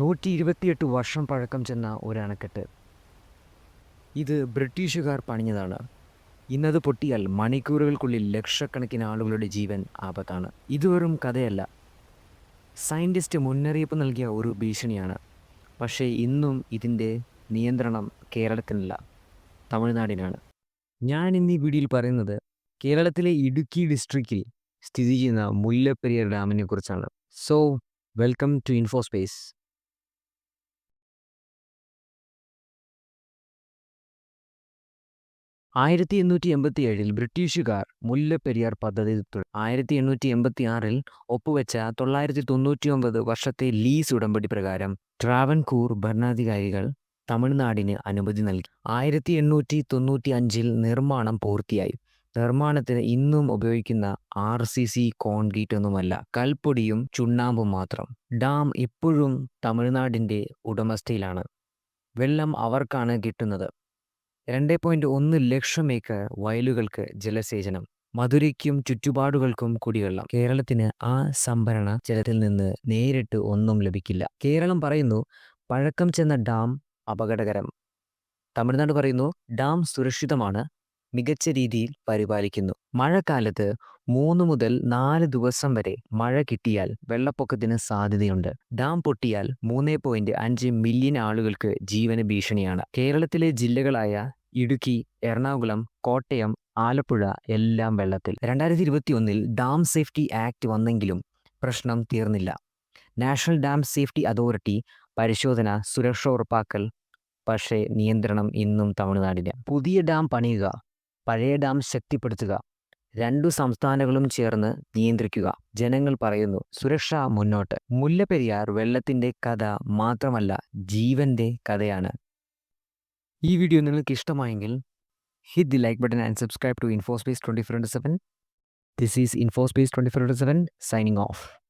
നൂറ്റി ഇരുപത്തിയെട്ട് വർഷം പഴക്കം ചെന്ന ഒരു അണക്കെട്ട്. ഇത് ബ്രിട്ടീഷുകാർ പണിഞ്ഞതാണ്. ഇന്നത് പൊട്ടിയാൽ മണിക്കൂറുകൾക്കുള്ളിൽ ലക്ഷക്കണക്കിന് ആളുകളുടെ ജീവൻ ആപത്താണ്. ഇത് വെറും കഥയല്ല. സയന്റിസ്റ്റ് മുന്നറിയിപ്പ് നൽകിയ ഒരു ഭീഷണിയാണ്. പക്ഷേ ഇന്നും ഇതിന്റെ നിയന്ത്രണം കേരളത്തിനല്ല തമിഴ്നാടിനാണ്. ഞാൻ ഇന്ന് ഈ വീഡിയോയിൽ പറയുന്നത് കേരളത്തിലെ ഇടുക്കി ഡിസ്ട്രിക്റ്റിൽ സ്ഥിതി ചെയ്യുന്ന മുല്ലപ്പെരിയാർ ഡാമിനെ കുറിച്ചാണ്. സോ വെൽക്കം ടു ഇൻഫോ ആയിരത്തി എണ്ണൂറ്റി എൺപത്തി ഏഴിൽ ബ്രിട്ടീഷുകാർ മുല്ലപ്പെരിയാർ പദ്ധതി ആയിരത്തി എണ്ണൂറ്റി എൺപത്തി ആറിൽ ഒപ്പുവെച്ച തൊള്ളായിരത്തി തൊണ്ണൂറ്റി ഒമ്പത് വർഷത്തെ ലീസ് ഉടമ്പടി പ്രകാരം ട്രാവൻകൂർ ഭരണാധികാരികൾ തമിഴ്നാടിന് അനുമതി നൽകി. ആയിരത്തി എണ്ണൂറ്റി തൊണ്ണൂറ്റി അഞ്ചിൽ നിർമ്മാണം പൂർത്തിയായി. നിർമ്മാണത്തിന് ഇന്നും ഉപയോഗിക്കുന്ന ആർ സി സി കോൺക്രീറ്റ് ഒന്നുമല്ല കൽപ്പൊടിയും ചുണ്ണാമ്പും മാത്രം. ഡാം ഇപ്പോഴും തമിഴ്നാടിന്റെ ഉടമസ്ഥയിലാണ്. വെള്ളം അവർക്കാണ് കിട്ടുന്നത്. രണ്ട് പോയിന്റ് ഒന്ന് ലക്ഷം ഏക്കർ വയലുകൾക്ക് ജലസേചനം മധുരയ്ക്കും ചുറ്റുപാടുകൾക്കും കുടിവെള്ളം. കേരളത്തിന് ആ സംഭരണ ജലത്തിൽ നിന്ന് നേരിട്ട് ഒന്നും ലഭിക്കില്ല. കേരളം പറയുന്നു പഴക്കം ചെന്ന ഡാം അപകടകരം തമിഴ്നാട് പറയുന്നു ഡാം സുരക്ഷിതമാണ് മികച്ച രീതിയിൽ പരിപാലിക്കുന്നു മഴക്കാലത്ത് മൂന്ന് മുതൽ നാല് ദിവസം വരെ മഴ കിട്ടിയാൽ വെള്ളപ്പൊക്കത്തിന് സാധ്യതയുണ്ട്. ഡാം പൊട്ടിയാൽ മൂന്ന് പോയിന്റ് അഞ്ച് മില്യൺ ആളുകൾക്ക് ജീവന ഭീഷണിയാണ് കേരളത്തിലെ ജില്ലകളായ ഇടുക്കി എറണാകുളം കോട്ടയം ആലപ്പുഴ എല്ലാം വെള്ളത്തിൽ. രണ്ടായിരത്തി ഇരുപത്തി ഒന്നിൽ ഡാം സേഫ്റ്റി ആക്ട് വന്നെങ്കിലും പ്രശ്നം തീർന്നില്ല. നാഷണൽ ഡാം സേഫ്റ്റി അതോറിറ്റി പരിശോധന സുരക്ഷ ഉറപ്പാക്കൽ പക്ഷേ നിയന്ത്രണം ഇന്നും തമിഴ്നാടിന്. പുതിയ ഡാം പണിയുക പഴയ ഡാം ശക്തിപ്പെടുത്തുക രണ്ടു സംസ്ഥാനങ്ങളും ചേർന്ന് നിയന്ത്രിക്കുക. ജനങ്ങൾ പറയുന്നു സുരക്ഷ മുന്നോട്ട്. മുല്ലപ്പെരിയാർ വെള്ളത്തിന്റെ കഥ മാത്രമല്ല ജീവന്റെ കഥയാണ്. ഈ വീഡിയോ നിങ്ങൾക്ക് ഇഷ്ടമായെങ്കിൽ hit the like button and subscribe to Infospace twenty four seven this is Infospace twenty four seven signing off